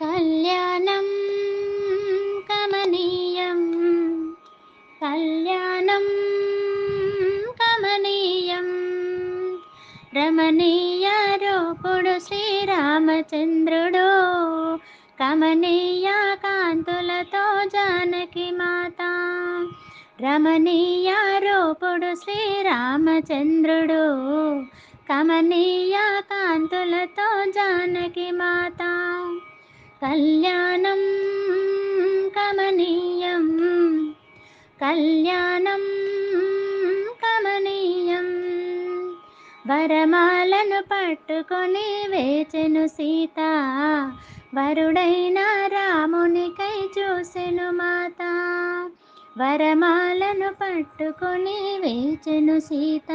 కళ్యాణం కమనీయం. కళ్యాణం కమనీయం. రమణీయ రూపుడు శ్రీరామచంద్రుడు. కమనీయ కాంతులతో జానకి మాత. రమణీయ రూపుడు శ్రీరామచంద్రుడు. కమనీయ కాంతులతో జానకి మాతా. కళ్యాణం కమనీయం. కళ్యాణం కమనీయం. వరమాలను పట్టుకొని వేచెను సీత. వరుడైన రామునికై చూసెను మాత. వరమాలను పట్టుకొని వేచెను సీత.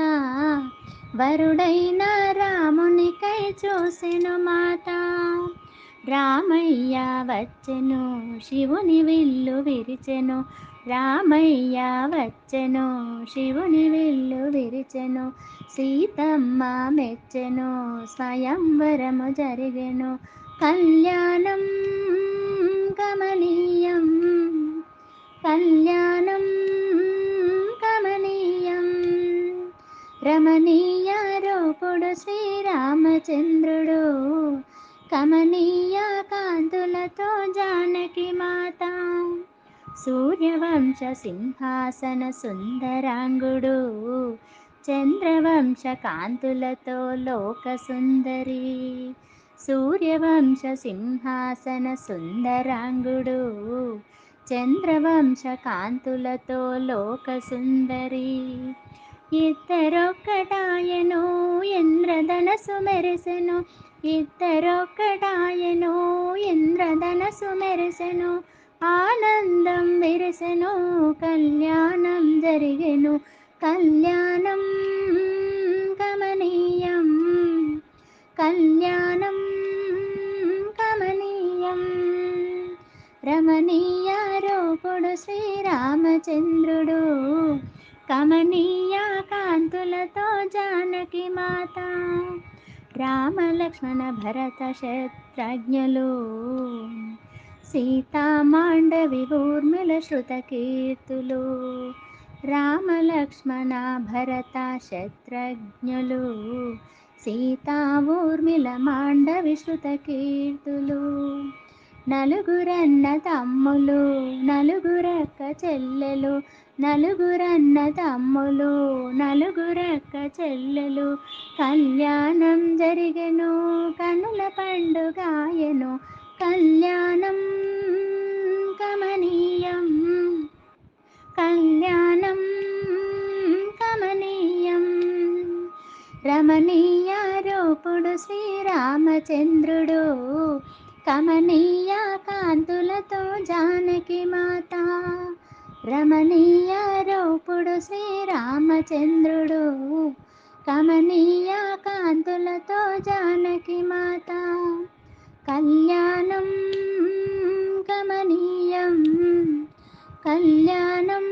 వరుడైన రామునికై చూసెను మాతా. రామయ్య వచ్చెను శివుని విల్లు విరిచెను. రామయ్య వచ్చెను శివుని విల్లు విరిచెను. సీతమ్మ మెచ్చెను స్వయంవరము జరిగెను. కళ్యాణం కమనీయం కళ్యాణం కమనీయం. రమణీయ రూపుడు శ్రీరామచంద్రుడు కమనీయ కాంతులతో జానకి మాత. సూర్యవంశ సింహాసన సుందరాంగుడు. చంద్రవంశ కాంతులతో లోక సుందరి. సూర్యవంశ సింహాసన సుందరాంగుడు. చంద్రవంశ కాంతులతో లోక సుందరి. ఇద్దరొక్కటాయను ఇంద్రధనసు మెరిసెను ఇద్దరొక్కటాయను ఇంద్రధనసు మెరిసెను ఆనందం విరిసెను కళ్యాణం జరిగెను. కళ్యాణం కమనీయం కళ్యాణం కమనీయం. రమణీయారూపుడు శ్రీరామచంద్రుడు కమనీయ కాంతులతో జానకి మాత. రామలక్ష్మణ భరత శత్రుఘ్నులు సీతామాండవి ఊర్మిళ శృత కీర్తులు రామలక్ష్మణ భరత శత్రుఘ్నులు సీతా ఊర్మిళ మాండవి శృత కీర్తులు. నలుగురన్న తమ్ములు నలుగురక్క చెల్లెలు నలుగురన్న తమ్ములు నలుగురక్క చెల్లెలు. కళ్యాణం జరిగెను కనుల పండుగాయను కళ్యాణం కమనీయం. కళ్యాణం కమనీయం. రమణీయ రూపుడు శ్రీరామచంద్రుడు. కమనీయ కరుణతో జానకి మాత రమణీయ రూపుడు శ్రీరామచంద్రుడు కమనీయ కాంతులతో జానకి మాత. కళ్యాణం గమనీయం కళ్యాణం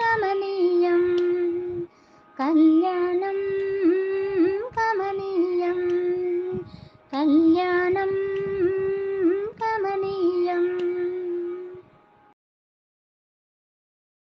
గమనీయం కళ్యాణం గమనీయం కళ్యాణం